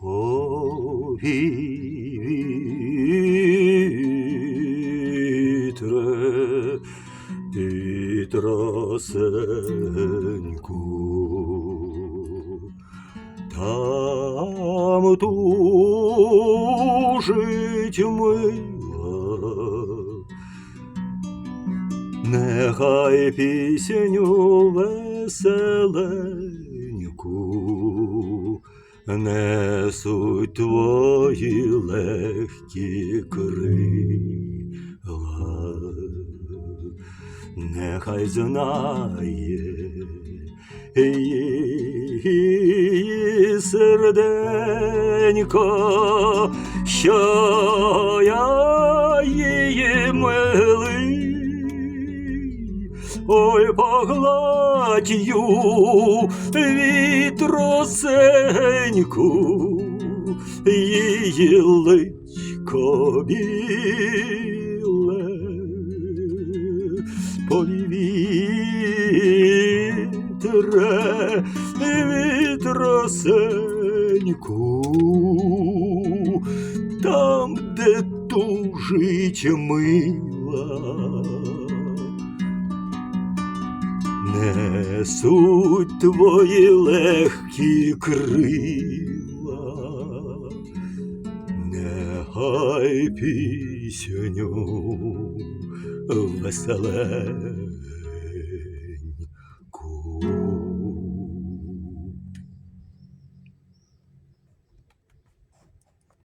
повітре під росеньку. Там тужить мила, нехай пісню веселеньку несуть твої легкі крила, нехай знає її серденько, що я Ой, погладью вітросеньку, її личко біле, повітре, вітросеньку, там, де тужить мила несуть твої легкі крила, нехай пісню веселеньку